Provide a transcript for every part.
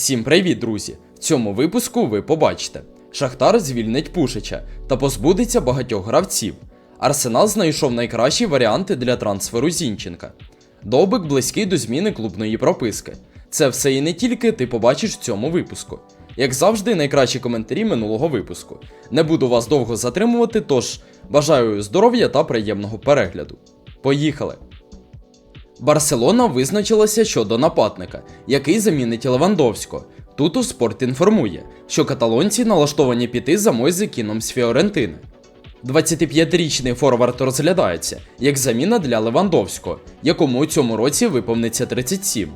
Всім привіт, друзі! В цьому випуску ви побачите: Шахтар звільнить Пушича та позбудеться багатьох гравців. Арсенал знайшов найкращі варіанти для трансферу Зінченка. Довбик близький до зміни клубної прописки. Це все і не тільки ти побачиш в цьому випуску. Як завжди, найкращі коментарі минулого випуску. Не буду вас довго затримувати, тож бажаю здоров'я та приємного перегляду. Поїхали! Барселона визначилася щодо нападника, який замінить Левандовського. Тут у спорт інформує, що каталонці налаштовані піти за Мойзе Кіном з Фіорентини. 25-річний форвард розглядається як заміна для Левандовського, якому у цьому році виповниться 37.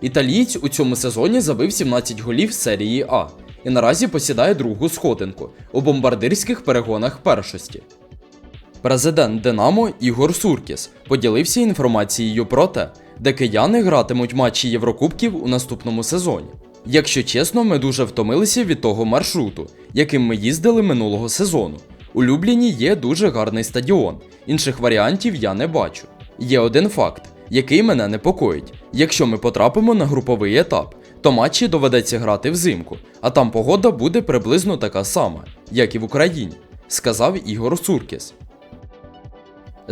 Італієць у цьому сезоні забив 17 голів серії А і наразі посідає другу сходинку у бомбардирських перегонах першості. Президент Динамо Ігор Суркіс поділився інформацією про те, де кияни гратимуть матчі Єврокубків у наступному сезоні. Якщо чесно, ми дуже втомилися від того маршруту, яким ми їздили минулого сезону. У Любліні є дуже гарний стадіон, інших варіантів я не бачу. Є один факт, який мене непокоїть: якщо ми потрапимо на груповий етап, то матчі доведеться грати взимку, а там погода буде приблизно така сама, як і в Україні, сказав Ігор Суркіс.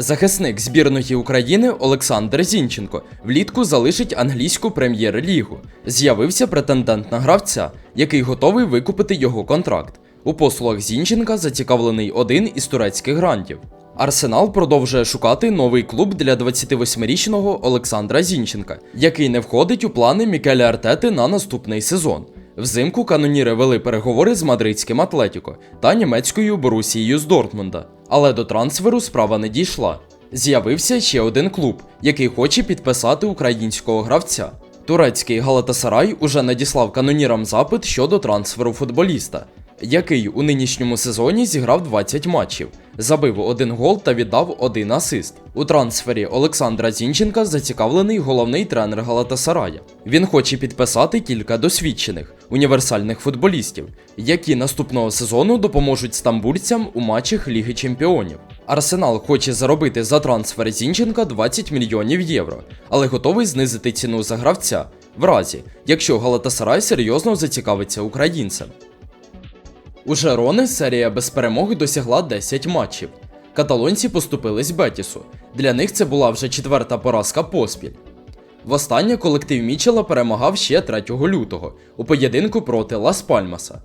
Захисник збірної України Олександр Зінченко влітку залишить англійську прем'єр-лігу. З'явився претендент на гравця, який готовий викупити його контракт. У послугах Зінченка зацікавлений один із турецьких грантів. Арсенал продовжує шукати новий клуб для 28-річного Олександра Зінченка, який не входить у плани Мікеля Артети на наступний сезон. Взимку каноніри вели переговори з мадридським Атлетіко та німецькою Борусією з Дортмунда. Але до трансферу справа не дійшла. З'явився ще один клуб, який хоче підписати українського гравця. Турецький Галатасарай уже надіслав канонірам запит щодо трансферу футболіста, який у нинішньому сезоні зіграв 20 матчів, забив один гол та віддав один асист. У трансфері Олександра Зінченка зацікавлений головний тренер Галатасарая. Він хоче підписати кілька досвідчених універсальних футболістів, які наступного сезону допоможуть стамбульцям у матчах Ліги Чемпіонів. Арсенал хоче заробити за трансфер Зінченка 20 мільйонів євро, але готовий знизити ціну за гравця, в разі, якщо Галатасарай серйозно зацікавиться українцем. У Жерони серія без перемоги досягла 10 матчів. Каталонці поступились Бетісу. Для них це була вже четверта поразка поспіль. Востаннє колектив Мічела перемагав ще 3 лютого у поєдинку проти Лас Пальмаса.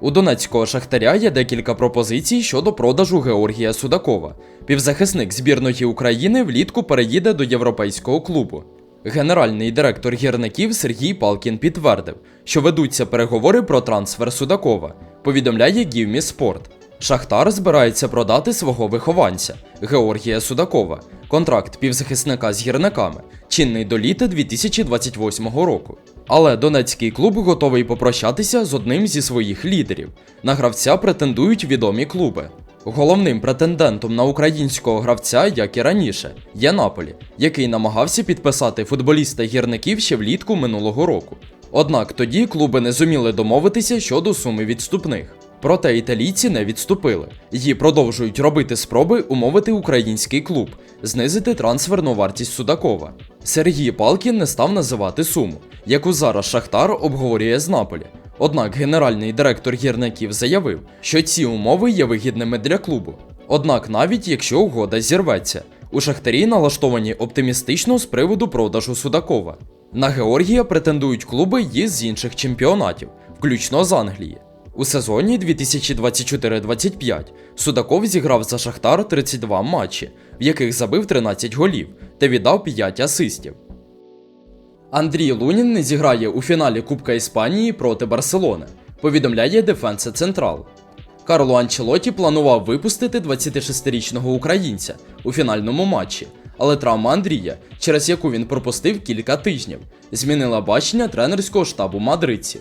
У донецького шахтаря є декілька пропозицій щодо продажу Георгія Судакова. Півзахисник збірної України влітку переїде до європейського клубу. Генеральний директор гірників Сергій Палкін підтвердив, що ведуться переговори про трансфер Судакова. Повідомляє Гівмі Спорт. Шахтар збирається продати свого вихованця Георгія Судакова. Контракт півзахисника з гірниками, чинний до літа 2028 року. Але донецький клуб готовий попрощатися з одним зі своїх лідерів. На гравця претендують відомі клуби. Головним претендентом на українського гравця, як і раніше, є Наполі, який намагався підписати футболіста гірників ще влітку минулого року. Однак тоді клуби не зуміли домовитися щодо суми відступних. Проте італійці не відступили і продовжують робити спроби умовити український клуб, знизити трансферну вартість Судакова. Сергій Палкін не став називати суму, яку зараз Шахтар обговорює з Наполі. Однак генеральний директор гірників заявив, що ці умови є вигідними для клубу. Однак, навіть якщо угода зірветься, у Шахтарі налаштовані оптимістично з приводу продажу Судакова. На Георгія претендують клуби із з інших чемпіонатів, включно з Англії. У сезоні 2024-25 Судаков зіграв за Шахтар 32 матчі, в яких забив 13 голів та віддав 5 асистів. Андрій Лунін не зіграє у фіналі Кубка Іспанії проти Барселони, повідомляє Дефенсе Централ. Карло Анчелоті планував випустити 26-річного українця у фінальному матчі, але травма Андрія, через яку він пропустив кілька тижнів, змінила бачення тренерського штабу мадридців.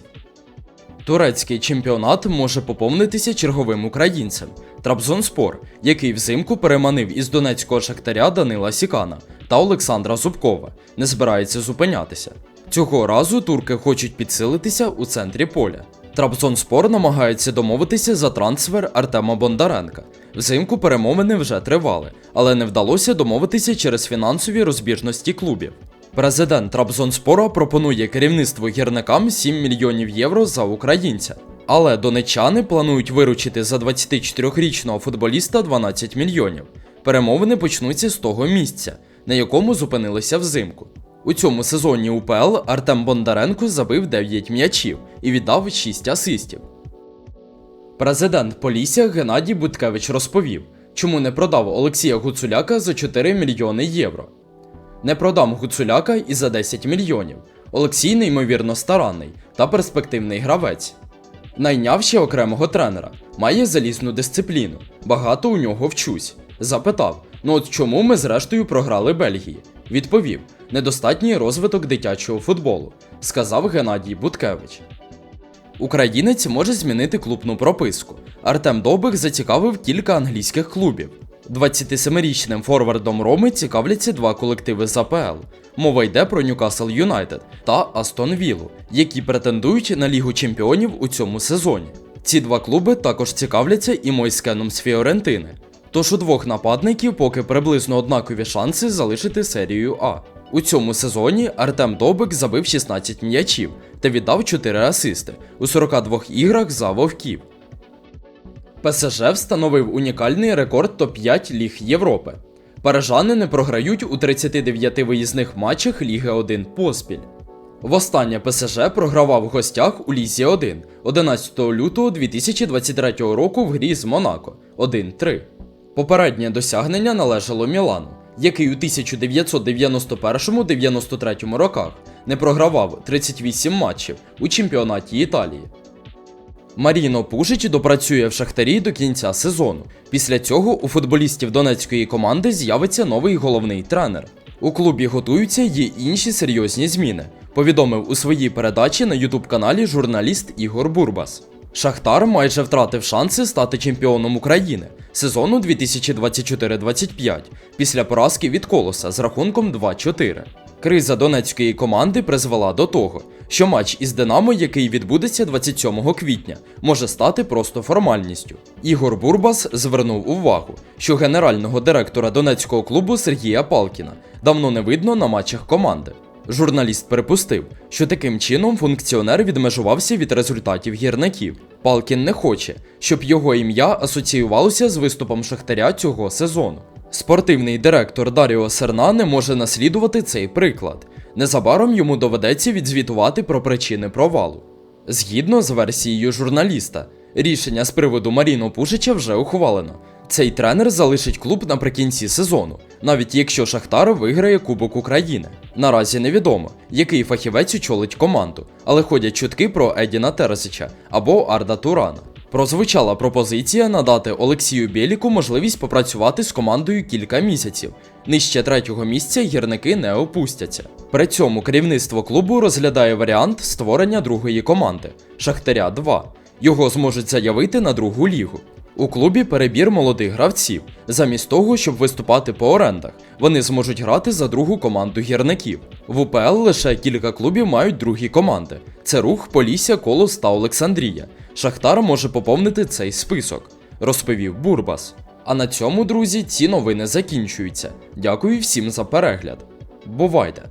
Турецький чемпіонат може поповнитися черговим українцем Трабзонспор, який взимку переманив із донецького шахтаря Данила Сікана та Олександра Зубкова, не збирається зупинятися. Цього разу турки хочуть підсилитися у центрі поля. Трабзонспор намагається домовитися за трансфер Артема Бондаренка. Взимку перемовини вже тривали, але не вдалося домовитися через фінансові розбіжності клубів. Президент Трабзонспора пропонує керівництву гірникам 7 мільйонів євро за українця. Але донечани планують виручити за 24-річного футболіста 12 мільйонів. Перемовини почнуться з того місця, на якому зупинилися взимку. У цьому сезоні УПЛ Артем Бондаренко забив 9 м'ячів і віддав 6 асистів. Президент Полісся Геннадій Буткевич розповів, чому не продав Олексія Гуцуляка за 4 мільйони євро. Не продам Гуцуляка і за 10 мільйонів. Олексій неймовірно старанний та перспективний гравець. Найняв ще окремого тренера, має залізну дисципліну. Багато у нього вчусь. Запитав: ну от чому ми зрештою програли Бельгії? Відповів: недостатній розвиток дитячого футболу, сказав Геннадій Буткевич. Українець може змінити клубну прописку. Артем Довбик зацікавив кілька англійських клубів. 27-річним форвардом Роми цікавляться два колективи з АПЛ. Мова йде про Ньюкасл Юнайтед та Астон Віллу, які претендують на Лігу Чемпіонів у цьому сезоні. Ці два клуби також цікавляться і Мойскеном з Фіорентини. Тож у двох нападників поки приблизно однакові шанси залишити серію А. У цьому сезоні Артем Добик забив 16 м'ячів та віддав 4 асисти у 42 іграх за вовків. ПСЖ встановив унікальний рекорд топ-5 ліг Європи. Парижани не програють у 39 виїзних матчах Ліги 1 поспіль. Востаннє ПСЖ програвав в гостях у Лізі 1 11 лютого 2023 року в грі з Монако 1-3. Попереднє досягнення належало Мілану, який у 1991-93 роках не програвав 38 матчів у чемпіонаті Італії. Маріно Пушич допрацює в Шахтарі до кінця сезону. Після цього у футболістів донецької команди з'явиться новий головний тренер. У клубі готуються й інші серйозні зміни, повідомив у своїй передачі на ютуб-каналі журналіст Ігор Бурбас. Шахтар майже втратив шанси стати чемпіоном України сезону 2024-25 після поразки від колоса з рахунком 2-4. Криза донецької команди призвела до того, що матч із Динамо, який відбудеться 27 квітня, може стати просто формальністю. Ігор Бурбас звернув увагу, що генерального директора донецького клубу Сергія Палкіна давно не видно на матчах команди. Журналіст припустив, що таким чином функціонер відмежувався від результатів гірників. Палкін не хоче, щоб його ім'я асоціювалося з виступом Шахтаря цього сезону. Спортивний директор Даріо Серна не може наслідувати цей приклад. Незабаром йому доведеться відзвітувати про причини провалу. Згідно з версією журналіста, рішення з приводу Маріно Пушича вже ухвалено. Цей тренер залишить клуб наприкінці сезону, навіть якщо Шахтар виграє Кубок України. Наразі невідомо, який фахівець очолить команду, але ходять чутки про Едіна Терзича або Арда Турана. Прозвучала пропозиція надати Олексію Бєліку можливість попрацювати з командою кілька місяців. Нижче третього місця гірники не опустяться. При цьому керівництво клубу розглядає варіант створення другої команди Шахтаря 2. Його зможуть заявити на другу лігу. У клубі перебір молодих гравців. Замість того, щоб виступати по орендах, вони зможуть грати за другу команду гірників. В УПЛ лише кілька клубів мають другі команди: це рух, Полісся, Колос та Олександрія. Шахтар може поповнити цей список, розповів Бурбас. А на цьому, друзі, ці новини закінчуються. Дякую всім за перегляд. Бувайте!